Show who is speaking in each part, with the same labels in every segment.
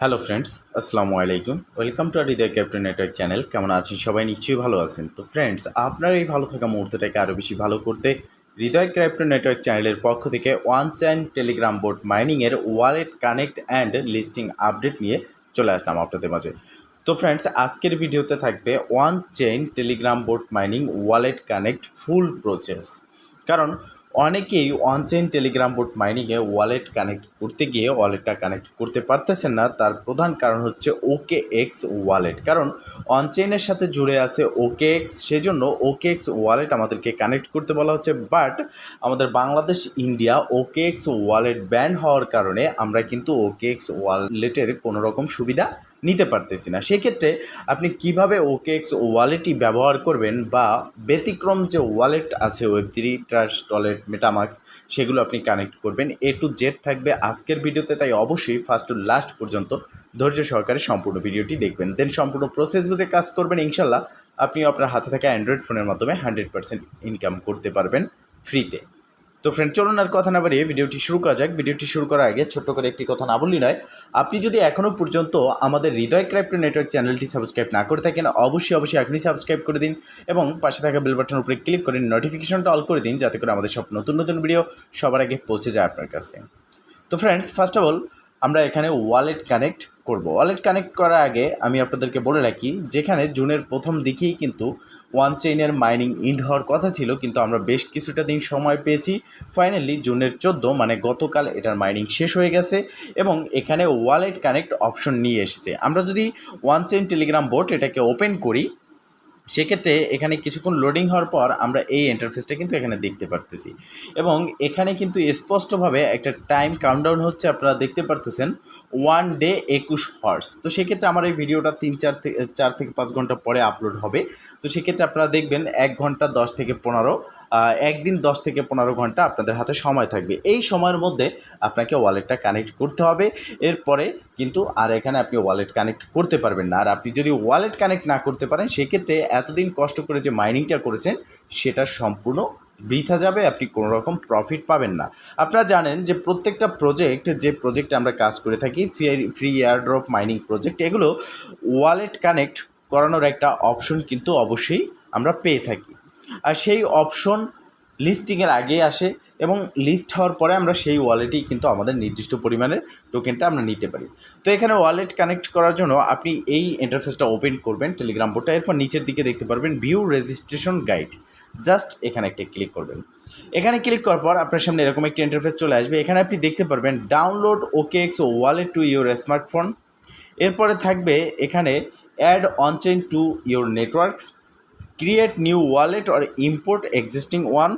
Speaker 1: Hello friends আসসালামু আলাইকুম welcome to Hridoy captain network channel কেমন আছেন সবাই? নিশ্চয়ই ভালো আছেন। তো ফ্রেন্ডস আপনার এই ভালো থাকা মুহূর্তটাকে আরও বেশি ভালো করতে হৃদয় ক্যাপ্টেন নেটওয়ার্ক চ্যানেলের পক্ষ থেকে one chain Telegram board মাইনিংয়ের wallet connect and listing update নিয়ে চলে আসলাম আপনাদের মাঝে। তো ফ্রেন্ডস আজকের ভিডিওতে থাকবে one chain Telegram board mining wallet connect full process কারণ অনেকেই অনচেইন টেলিগ্রাম বোর্ড মাইনিংয়ে ওয়ালেট কানেক্ট করতে গিয়ে ওয়ালেটটা কানেক্ট করতে পারতেছেন না। তার প্রধান কারণ হচ্ছে ওকে এক্স ওয়ালেট কারণ অনচেইনের সাথে জুড়ে আছে ওকে এক্স সেজন্য ওকে এক্স ওয়ালেট আমাদেরকে কানেক্ট করতে বলা হচ্ছে। বাট আমাদের Bangladesh India OKX wallet ban হওয়ার কারণে আমরা কিন্তু ওকে এক্স ওয়ালেটের কোনো রকম সুবিধা নিতে পারতেছি না। সেক্ষেত্রে আপনি কীভাবে ওকেএক্স ওয়ালেটই ব্যবহার করবেন বা ব্যতিক্রম যে ওয়ালেট আছে web three Trust wallet MetaMask সেগুলো আপনি কানেক্ট করবেন। এ টু জেড থাকবে আজকের ভিডিওতে, তাই অবশ্যই ফার্স্ট টু লাস্ট পর্যন্ত ধৈর্য সহকারে সম্পূর্ণ ভিডিওটি দেখবেন। দেন সম্পূর্ণ প্রসেস বুঝে কাজ করবেন ইনশাল্লাহ আপনি আপনার হাতে থাকা অ্যান্ড্রয়েড ফোনের মাধ্যমে হান্ড্রেড পার্সেন্ট ইনকাম করতে পারবেন ফ্রিতে তো ফ্রেন্ড চলুন আর কথা না বাড়িয়ে ভিডিওটি শুরু করা যাক। ভিডিওটি শুরু করার আগে ছোট্ট করে একটি কথা না বললি নয়, আপনি যদি এখনও পর্যন্ত আমাদের হৃদয় ক্রাইপ্টো নেটওয়ার্ক চ্যানেলটি সাবস্ক্রাইব না করে থাকেন, অবশ্যই অবশ্যই এখনই সাবস্ক্রাইব করে দিন এবং পাশে থাকা বেল বাটনের উপরে ক্লিক করে নোটিফিকেশনটা অল করে দিন যাতে করে আমাদের সব নতুন নতুন ভিডিও সবার আগে পৌঁছে যায় আপনার কাছে। তো ফ্রেন্ডস ফার্স্ট অফ অল আমরা এখানে ওয়ালেট কানেক্ট করব। ওয়ালেট কানেক্ট করার আগে আমি আপনাদেরকে বলে রাখি, যেখানে জুনের প্রথম দিকেই কিন্তু ওয়ান চেইনের মাইনিং ইন্ড হওয়ার কথা ছিল, কিন্তু আমরা বেশ কিছুটা দিন সময় পেয়েছি। ফাইনালি জুনের চোদ্দ মানে গতকাল এটার মাইনিং শেষ হয়ে গেছে এবং এখানে ওয়ালেট কানেক্ট অপশন নিয়ে এসেছে। আমরা যদি ওয়ান চেইন টেলিগ্রাম বোর্ড এটাকে ওপেন করি, সেক্ষেত্রে এখানে কিছুক্ষণ লোডিং হওয়ার পর আমরা এই ইন্টারফেসটা কিন্তু এখানে দেখতে পারতেছি। এবং এখানে কিন্তু স্পষ্টভাবে একটা টাইম কাউন্টডাউন হচ্ছে, আপনারা দেখতে পারতেছেন। ওয়ান ডে একুশ হর্স তো সেক্ষেত্রে আমার এই ভিডিওটা তিন, চার থেকে চার থেকে পাঁচ ঘণ্টা পরে আপলোড হবে। তো সেক্ষেত্রে আপনারা দেখবেন এক ঘণ্টা দশ থেকে পনেরো একদিন দশ থেকে পনেরো ঘণ্টা আপনাদের হাতে সময় থাকবে। এই সময়ের মধ্যে আপনাকে ওয়ালেটটা কানেক্ট করতে হবে। এরপরে কিন্তু আর এখানে আপনি ওয়ালেট কানেক্ট করতে পারবেন না। আর আপনি যদি ওয়ালেট কানেক্ট না করতে পারেন, সেক্ষেত্রে এতদিন কষ্ট করে যে মাইনিংটা করেছেন, সেটা সম্পূর্ণ বৃথা যাবে, আপনি কোনো রকম প্রফিট পাবেন না। আপনারা জানেন যে প্রত্যেকটা প্রজেক্ট যে প্রজেক্টে আমরা কাজ করে থাকি free free airdrop mining project এগুলো ওয়ালেট কানেক্ট করানোর একটা অপশন কিন্তু অবশ্যই আমরা পেয়ে থাকি। আর সেই অপশন লিস্টিংয়ের আগে আসে এবং লিস্ট হওয়ার পরে আমরা সেই ওয়ালেটেই কিন্তু আমাদের নির্দিষ্ট পরিমাণের টোকেনটা আমরা নিতে পারি। তো এখানে ওয়ালেট কানেক্ট করার জন্য আপনি এই ইন্টারফেসটা ওপেন করবেন টেলিগ্রাম বোর্ডটা এরপর নিচের দিকে দেখতে পারবেন ভিউ রেজিস্ট্রেশন গাইড জাস্ট এখানে একটা ক্লিক করবেন। এখানে ক্লিক করার পর আপনার সামনে এরকম একটি ইন্টারফেস চলে আসবে। এখানে আপনি দেখতে পারবেন download OKX wallet to your smartphone এরপরে থাকবে এখানে add onchain to your networks create new wallet or import existing one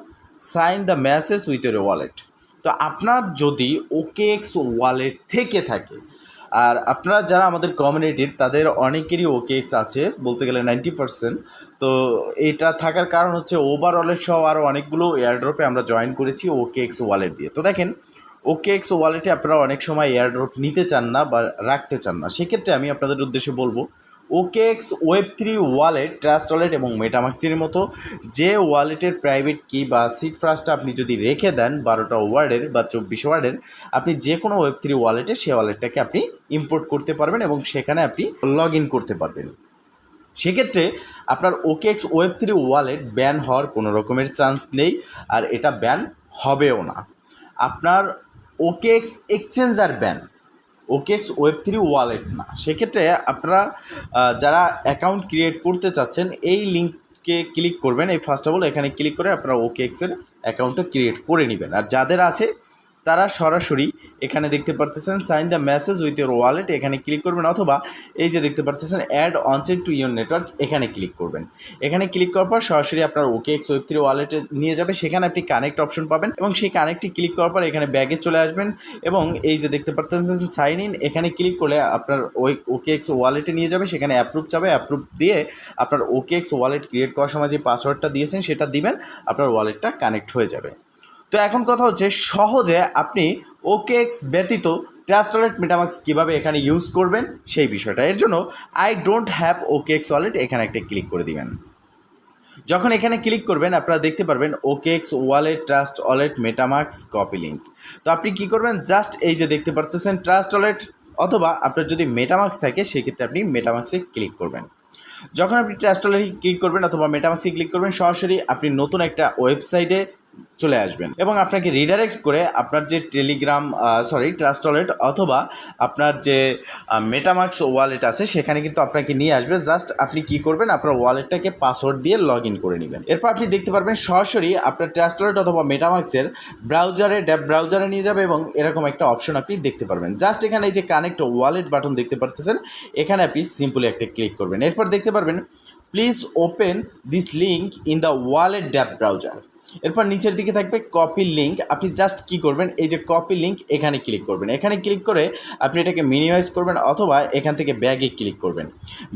Speaker 1: sign the message with your wallet তো আপনার যদি ওকে এক্স ওয়ালেট থেকে থাকে আর আপনারা যারা আমাদের কমিউনিটির, তাদের অনেকেরই ওকে এক্স আছে, বলতে গেলে নাইনটি পার্সেন্ট। তো এটা থাকার কারণ হচ্ছে ওভারঅলের সহ আরও অনেকগুলো এয়ারড্রপে আমরা জয়েন করেছি ওকে এক্স ওয়ালেট দিয়ে। তো দেখেন ওকে এক্স ওয়ালেটে আপনারা অনেক সময় এয়ারড্রপ নিতে চান না বা রাখতে চান না। সেক্ষেত্রে আমি আপনাদের উদ্দেশ্যে বলব OKX web three wallet Trust wallet এবং মেটামাক্সির মতো যে ওয়ালেটের প্রাইভেট কি বা সিট ফ্রাস্টটা আপনি যদি রেখে দেন বারোটা ওয়ার্ডের বা চব্বিশ ওয়ার্ডের, আপনি যে কোনো ওয়েব থ্রি ওয়ালেটে সে ওয়ালেটটাকে আপনি ইম্পোর্ট করতে পারবেন এবং সেখানে আপনি লগ ইন করতে পারবেন। সেক্ষেত্রে আপনার OKX web three wallet ban হওয়ার কোনো রকমের চান্স নেই আর এটা ব্যান হবেও না। আপনার OKX exchanger ban OKX web three wallet না। সেক্ষেত্রে আপনারা যারা অ্যাকাউন্ট ক্রিয়েট করতে চাচ্ছেন, এই লিঙ্ককে ক্লিক করবেন। এই ফার্স্ট অফ অল এখানে ক্লিক করে আপনারা ওকেক্সের অ্যাকাউন্টটা ক্রিয়েট করে নেবেন। আর যাদের আছে তারা সরাসরি এখানে দেখতে পারতেছেন sign the message with your wallet এখানে ক্লিক করবেন অথবা এই যে দেখতে পারতেছেন add onchain to your network এখানে ক্লিক করবেন। এখানে ক্লিক করার পর সরাসরি আপনার ওকে এক্স ওয়েব থ্রি ওয়ালেটে নিয়ে যাবে, সেখানে আপনি কানেক্ট অপশন পাবেন এবং সেই কানেক্টটি ক্লিক করার পর এখানে ব্যাগে চলে আসবেন এবং এই যে দেখতে পারতেছেন সাইন ইন এখানে ক্লিক করলে আপনার ওই ওকে এক্স ওয়ালেটে নিয়ে যাবে, সেখানে অ্যাপ্রুভ যাবে অ্যাপ্রুভ দিয়ে আপনার ওকে এক্স ওয়ালেট ক্রিয়েট করার সময় যে পাসওয়ার্ডটা দিয়েছেন, সেটা দিবেন, আপনার ওয়ালেটটা কানেক্ট হয়ে যাবে। তো এখন কথা হচ্ছে, সহজে আপনি ওকেএক্স ব্যতীত ট্রাস্ট ওয়ালেট মেটামাক্স কীভাবে এখানে ইউজ করবেন সেই বিষয়টা। এর জন্য I don't have OKX wallet এখানে একটা ক্লিক করে দিবেন। যখন এখানে ক্লিক করবেন, আপনারা দেখতে পারবেন OKX wallet Trust wallet MetaMask copy link তো আপনি কী করবেন? জাস্ট এই যে দেখতে পারতেছেন ট্রাস্ট ওয়ালেট অথবা আপনার যদি মেটামাক্স থাকে, সেক্ষেত্রে আপনি মেটামাক্সে ক্লিক করবেন। যখন আপনি ট্রাস্ট ওয়ালেটে ক্লিক করবেন, অথবা মেটামাক্সে ক্লিক করবেন, সরাসরি আপনি নতুন একটা ওয়েবসাইটে চলে আসবেন। এবং আপনাকে রিডাইরেক্ট করে আপনার যে টেলিগ্রাম সরি ট্রাস্ট ওয়ালেট অথবা আপনার যে মেটামাক্স ওয়ালেট আছে, সেখানে কিন্তু আপনাকে নিয়ে আসবে। জাস্ট আপনি কি করবেন, আপনার ওয়ালেটটাকে পাসওয়ার্ড দিয়ে লগ ইন করে নেবেন। এরপর আপনি দেখতে পারবেন সরাসরি আপনার ট্রাস্ট ওয়ালেট অথবা মেটামাক্সের ব্রাউজারে ড্যাব ব্রাউজারে নিয়ে যাবে এবং এরকম একটা অপশন আপনি দেখতে পারবেন। জাস্ট এখানে এই যে কানেক্ট ওয়ালেট বাটন দেখতে পারতেছেন, এখানে আপনি সিম্পলি একটা ক্লিক করবেন। এরপর দেখতে পারবেন please open this link in the wallet dapp browser এরপর নিচের দিকে থাকবে কপি লিঙ্ক আপনি জাস্ট কি করবেন? এই যে কপি লিঙ্ক এখানে ক্লিক করবেন। এখানে ক্লিক করে আপনি এটাকে মিনিমাইজ করবেন অথবা এখান থেকে ব্যাগে ক্লিক করবেন।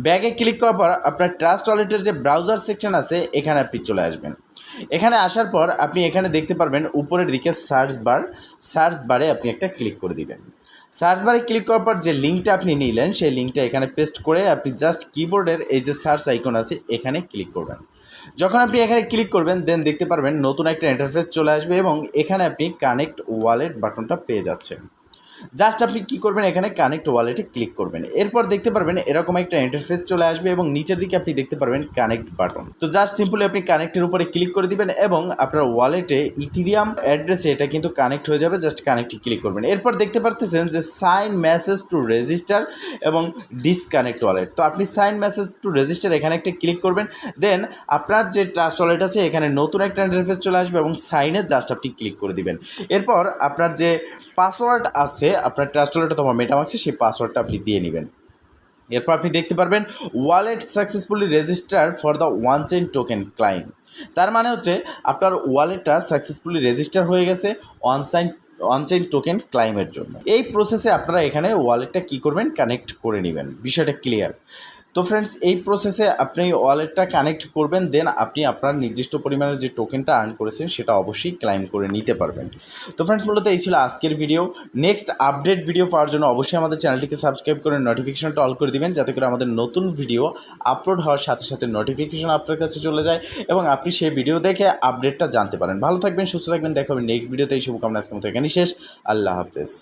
Speaker 1: ব্যাগে ক্লিক করার পর আপনার ট্রাস্ট ওয়ালেটের যে ব্রাউজার সেকশন আছে, এখানে আপনি চলে আসবেন। এখানে আসার পর আপনি এখানে দেখতে পারবেন উপরের দিকে সার্চ বার সার্চ বারে আপনি একটা ক্লিক করে দিবেন। সার্চ বারে ক্লিক করার পর যে লিঙ্কটা আপনি নিলেন, সেই লিঙ্কটা এখানে পেস্ট করে আপনি জাস্ট কিবোর্ডের এই যে সার্চ আইকন আছে, এখানে ক্লিক করবেন। যখন আপনি এখানে ক্লিক করবেন দেন দেখতে পারবেন নতুন একটা ইন্টারফেস চলে আসবে এবং এখানে আপনি কানেক্ট ওয়ালেট বাটনটা পেয়ে যাচ্ছেন। জাস্ট আপনি কি করবেন, এখানে কানেক্ট ওয়ালেটে ক্লিক করবেন। এরপর দেখতে পারবেন এরকম একটা ইন্টারফেস চলে আসবে এবং নিচের দিকে আপনি দেখতে পারবেন কানেক্ট বাটন তো জাস্ট সিম্পলি আপনি কানেক্টের উপরে ক্লিক করে দিবেন এবং আপনার ওয়ালেটে ইথিরিয়াম অ্যাড্রেসে এটা কিন্তু কানেক্ট হয়ে যাবে জাস্ট কানেক্টে ক্লিক করবেন। এরপর দেখতে পারতেছেন যে সাইন মেসেজ টু রেজিস্টার এবং ডিসকানেক্ট ওয়ালেট তো আপনি সাইন মেসেজ টু রেজিস্টার এখানে একটা ক্লিক করবেন দেন আপনার যে ট্রাস্ট ওয়ালেট আছে, এখানে নতুন একটা ইন্টারফেস চলে আসবে এবং সাইনে জাস্ট আপনি ক্লিক করে দিবেন। এরপর আপনার যে পাসওয়ার্ড আছে, আপনার ট্রাস্ট ওয়ালেট অথবা মেটামাক্সে সেই পাসওয়ার্ডটা আপনি দিয়ে নেবেন। এরপর আপনি দেখতে পারবেন wallet successfully register for the one chain token claim তার মানে হচ্ছে, আপনার ওয়ালেটটা সাকসেসফুলি রেজিস্টার হয়ে গেছে ওয়ান সাইন অনচাইন টোকেন ক্লাইমের জন্য। এই প্রসেসে আপনারা এখানে ওয়ালেটটা কী করবেন? কানেক্ট করে নেবেন। বিষয়টা ক্লিয়ার তো ফ্রেন্ডস এই প্রসেসে আপনি ওয়ালেটটা কানেক্ট করবেন দেন আপনি আপনার নির্দিষ্ট পরিমাণের যে টোকেনটা আর্ন করেছেন, সেটা অবশ্যই ক্লাইম করে নিতে পারবেন। তো ফ্রেন্ডস মূলত এই ছিল আজকের ভিডিও নেক্সট আপডেট ভিডিও পাওয়ার জন্য অবশ্যই আমাদের চ্যানেলটিকে সাবস্ক্রাইব করে নোটিফিকেশনটা অল করে দিবেন, যাতে করে আমাদের নতুন ভিডিও আপলোড হওয়ার সাথে সাথে নোটিফিকেশন আপনার কাছে চলে যায় এবং আপনি সেই ভিডিও দেখে আপডেটটা জানতে পারেন। ভালো থাকবেন, সুস্থ থাকবেন, দেখা হবে নেক্সট ভিডিওতে এই শুভকামনা আজকের মতো এখানেই শেষ। আল্লাহ হাফেজ।